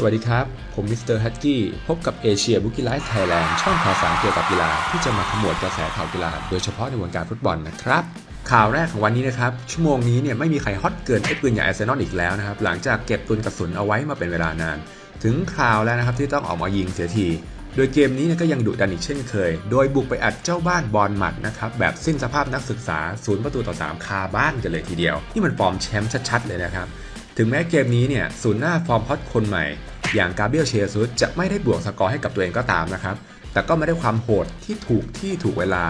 สวัสดีครับ ผมมิสเตอร์ฮัตกี้ พบกับเอเชียบุกิไลฟ์ไทยแลนด์ช่องข่าวสารเกี่ยวกับกีฬา ที่จะมาขมวดกระแสข่าวกีฬา โดยเฉพาะในวงการฟุตบอลนะครับ ข่าวแรกของวันนี้นะครับ ชั่วโมงนี้เนี่ยไม่มีใครฮอตเกินไอ้ปืนใหญ่อาร์เซนอลอีกแล้วนะครับ หลังจากเก็บตุนกระสุนเอาไว้มาเป็นเวลานาน ถึงคราวแล้วนะครับที่ต้องออกมายิงเสียที โดยเกมนี้ก็ยังดุดันอีกเช่นเคย โดยบุกไปอัดเจ้าบ้านบอลหมัดนะครับแบบสิ้นสภาพนักศึกษาศูนย์ประตูต่อ3คาบ้านกันเลยทีเดียว นี่มันฟอร์มแชมป์ชัดๆเลยนะครับ ถึงแม้เกมนี้เนี่ยศูนย์หน้าฟอร์มฮอตคนใหม่ อย่างกาเบรียลเชซุสจะไม่ได้บวกสกอร์ให้กับตัวเองก็ตามนะครับ แต่ก็ไม่ได้ความโหดที่ถูกที่ถูกเวลา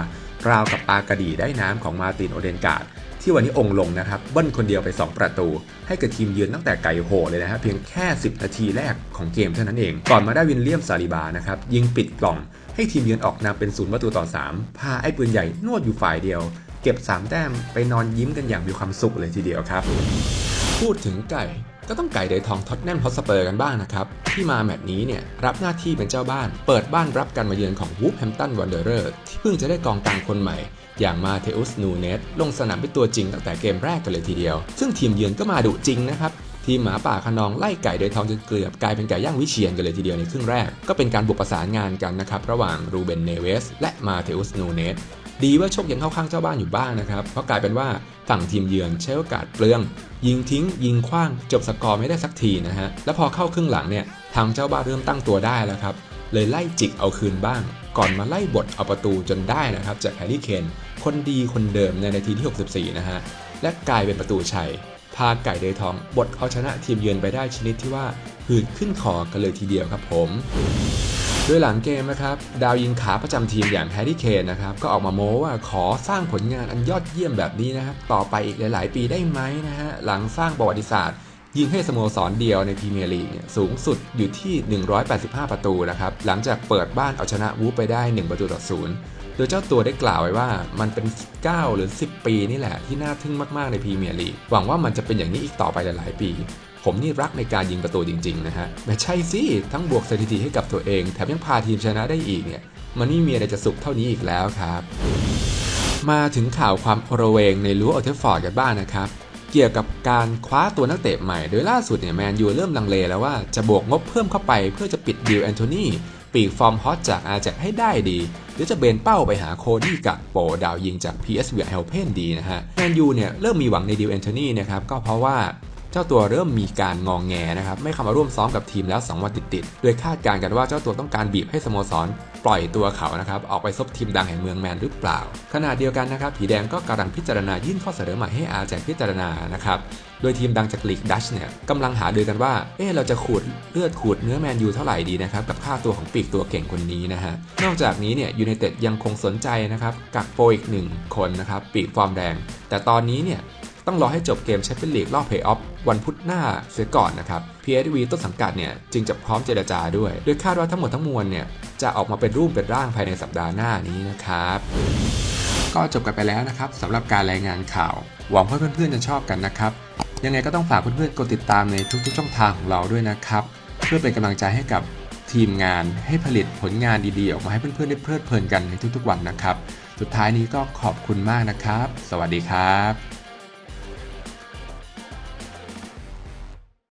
ราวกับปากระดีได้น้ำของมาตินโอเดนการ์ดที่วันนี้องค์ลงนะครับเบิ้ลคนเดียวไป 2 ประตู ให้กับทีมเยือนตั้งแต่ไก่โหเลยนะฮะเพียงแค่ 10 นาทีแรกของเกมเท่านั้นเอง ก่อนมาได้วินเลียมซาลิบานะครับยิงปิดกล่อง ให้ทีมเยือนออกนำเป็นศูนย์ประตูต่อ 3 พาไอ้ปืนใหญ่นวดอยู่ฝ่ายเดียว เก็บ 3 แต้มไปนอนยิ้มกันอย่างมีความสุขเลยทีเดียวครับ พูดถึงไก่ก็ต้องไก่เดยทองท็อตแนมฮอสเปอร์กันบ้างนะครับ ที่มาแมตช์นี้เนี่ย รับหน้าที่เป็นเจ้าบ้าน เปิดบ้านรับการมาเยือนของวูฟแฮมตันวันเดอร์เรอร์ที่เพิ่งจะได้กองกลางคนใหม่ อย่างมาเทอุสนูเนสลงสนามเป็นตัวจริงตั้งแต่เกมแรกกันเลยทีเดียว ซึ่งทีมเยือนก็มาดุจริงนะครับ ทีมหมาป่าขนองไล่ไก่โดยทองจนเกือบกลายเป็นไก่ย่างวิเชียนกันเลยทีเดียวในครึ่งแรก ก็เป็นการบุกประสานงานกันนะครับระหว่างรูเบนเนเวสและมาเทอุสนูเนส ดีว่าโชคยังเข้าข้างเจ้าบ้านอยู่บ้างนะครับ เพราะกลายเป็นว่าฝั่งทีมเยือนใช้โอกาสเปลือง ยิงทิ้ง ยิงคว้าง จบสกอร์ไม่ได้สักทีนะฮะ แล้วพอเข้าครึ่งหลังเนี่ยทางเจ้าบ้านเริ่มตั้งตัวได้แล้วครับ เลยไล่จิกเอาคืนบ้าง ก่อนมาไล่บทเอาประตูจนได้นะครับจากแฮร์รี่เคนคนดีคนเดิมในนาทีที่ 64 นะฮะ และกลายเป็นประตูชัย พาไก่เดยทองบทเอาชนะทีมเยือนไปได้ชนิดที่ว่าหืดขึ้นคอกันเลยทีเดียวครับผม โดยหลังเกมนะครับ ดาวยิงขาประจำทีมอย่างแฮร์รี่เคนนะครับ ก็ออกมาโม้ว่าขอสร้างผลงานอันยอดเยี่ยมแบบนี้นะครับ ต่อไปอีกหลาย ๆ ปีได้ไหมนะฮะ หลังสร้างประวัติศาสตร์ ยิงให้สโมสรเดียวในพรีเมียร์ลีกเนี่ยสูงสุดอยู่ที่ 185 ประตูนะครับ หลังจากเปิดบ้านเอาชนะวูฟไปได้ 1 ประตูต่อศูนย์โดยเจ้าตัวได้กล่าวไว้ว่ามันเป็น 9 หรือ 10 ปีนี่แหละที่น่าทึ่งมาก ๆ ในพรีเมียร์ลีกหวังว่ามันจะเป็นอย่างนี้อีกต่อไปหลาย ๆ ปี ผมนี่รักในการยิงประตูจริงๆนะฮะไม่ใช่สิทั้งบวกสถิติให้กับตัวเอง แถมยังพาทีมชนะได้อีกเนี่ยมันไม่มีอะไรจะสุขเท่านี้อีกแล้วครับ มาถึงข่าวความโอระเวงในรั้วโอเทฟฟอร์ดกันบ้างนะครับเกี่ยวกับการคว้าตัวนักเตะใหม่ โดยล่าสุดเนี่ยแมนยูเริ่มลังเลแล้วว่าจะบวกงบเพิ่มเข้าไปเพื่อจะปิดดีลแอนโทนีปีกฟอร์มฮอตจากอาแจ็คให้ได้ดี หรือจะเบนเป้าไปหาโคดี้กับโปดาวยิงจาก PSV เฮลเพนดีนะฮะแมนยูเนี่ยเริ่มมีหวังในดีลแอนโทนีนะครับก็เพราะว่า เจ้าตัวเริ่มมีการงองแงนะครับไม่เข้ามาร่วมซ้อมกับทีมแล้ว 2 วันติดๆ โดยคาดการณ์กันว่าเจ้าตัวต้องการบีบให้สโมสร ปล่อยตัวเขานะครับออกไปซบทีมดังแห่งเมืองแมนหรือเปล่า ขณะเดียวกันนะครับผีแดงก็กำลังพิจารณายื่นข้อเสนอใหม่ให้อาแจกพิจารณานะครับโดยทีมดังจากลีกดัชเนี่ยกำลังหาดูกันว่า เอ๊เราจะขูดเลือดขูดเนื้อแมนยูเท่าไหร่ดีนะครับกับค่าตัวของปีกตัวเก่งคนนี้นะฮะนอกจากนี้เนี่ยยูไนเต็ดยังคงสนใจนะครับกักโปรอีกหนึ่งคนนะครับปีกฟอร์มแดงแต่ตอนนี้เนี่ย ต้องรอให้จบเกมแชมเปี้ยนลีกรอบเพย์ออฟวันพุธหน้าเสียก่อนนะครับ PSV ต้นสังกัดเนี่ยจึงจะพร้อมเจรจาด้วย โดยคาดว่าทั้งหมดทั้งมวลเนี่ยจะออกมาเป็นรูปเป็นร่างภายในสัปดาห์หน้านี้นะครับก็จบกันไปแล้วนะครับสำหรับการรายงานข่าว หวังว่าเพื่อนๆจะชอบกันนะครับ ยังไงก็ต้องฝากเพื่อนๆกดติดตามในทุกๆช่องทางของเราด้วยนะครับ เพื่อเป็นกำลังใจให้กับทีมงานให้ผลิตผลงานดีๆ ออกมาให้เพื่อนๆได้เพลิดเพลินกันในทุกๆวันนะครับ สุดท้ายนี้ก็ขอบคุณมากนะครับ สวัสดีครับ